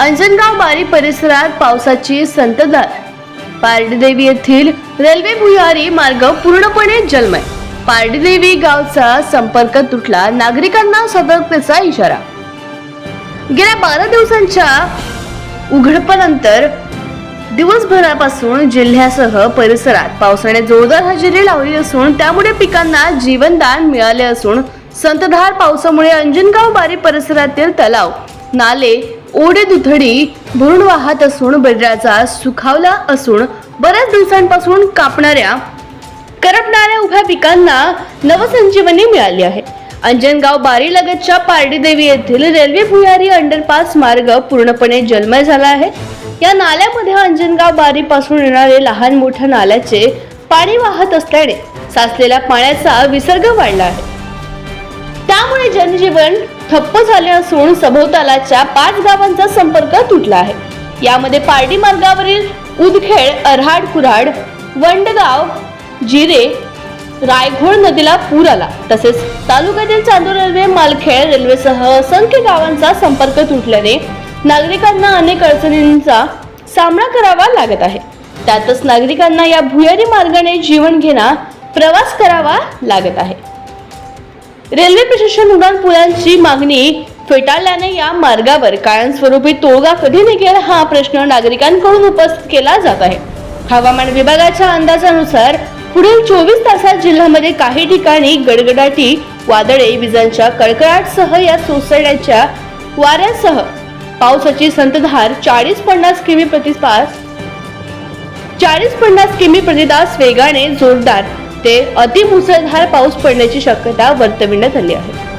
अंजनगाव बारी परिसरात पावसाची संततधार. पारडीदेवी येथील रेल्वे भुयारी मार्ग पूर्णपणे जलमय. पारडीदेवी गावचा संपर्क तुटला नागरिकांना सतर्कतेचा इशारा. गेल्या बारा दिवसांच्या उघडपनंतर दिवसभरापासून जिल्ह्यासह परिसरात पावसाने जोरदार हजेरी लावली असून त्यामुळे पिकांना जीवनदान मिळाले असून संतधार पावसामुळे अंजनगाव बारी परिसरातील तलाव नाले ओढे दुथडी भरून वाहत असून बडराचा सुखावला असून बऱ्याच दिवसांपासून कापणाऱ्या करपणाऱ्या उभ्या पिकांना नवसंजीवनी मिळाली आहे. अंजनगाव बारी लगतच्या पारडीदेवी येथील रेल्वे भुयारी अंडरपास मार्ग पूर्णपणे जलमय झाला आहे. या नाल्यामध्ये अंजनगाव बारी पासून येणारे लहान मोठ्या नाल्याचे पाणी वाहत असल्याने साचलेल्या पाण्याचा विसर्ग वाढला आहे. त्यामुळे जनजीवन ठप्प झाले असून सभोवतालाच्या पाच गावांचा संपर्क तुटला आहे. यामध्ये पारडी मार्गावरील उदखेड अऱ्हाड कुऱ्हाड वंडगाव जिरे रायघोळ नदीला पूर आला. तसेच तालुक्यातील चांदूर रेल्वे मालखेड रेल्वेसह असंख्य गावांचा संपर्क तुटल्याने नागरिकांना अनेक अडचणींचा सामना करावा लागत आहे. त्यातच नागरिकांना या भुयारी मार्गाने जीवन घेणा प्रवास करावा लागत आहे. रेल्वे प्रशासन उडान पुलांची मागणी फेटाळल्याने या मार्गावर कायमस्वरूपी तोडगा कधी निघेल हा प्रश्न नागरिकांकडून उपस्थित केला जात आहे. हवामान विभागाच्या अंदाजानुसार पुढील चोवीस तासात जिल्ह्यामध्ये काही ठिकाणी गडगडाटी वादळे विजांच्या कडकडाटसह या सोसायट्याच्या वाऱ्यासह पावसाची संतधार चाळीस पन्नास किमी प्रतिपास चाळीस पन्नास किमी प्रतितास वेगाने जोरदार ते अतिमुसळधार पाऊस पडण्याची शक्यता वर्तविण्यात आली आहे.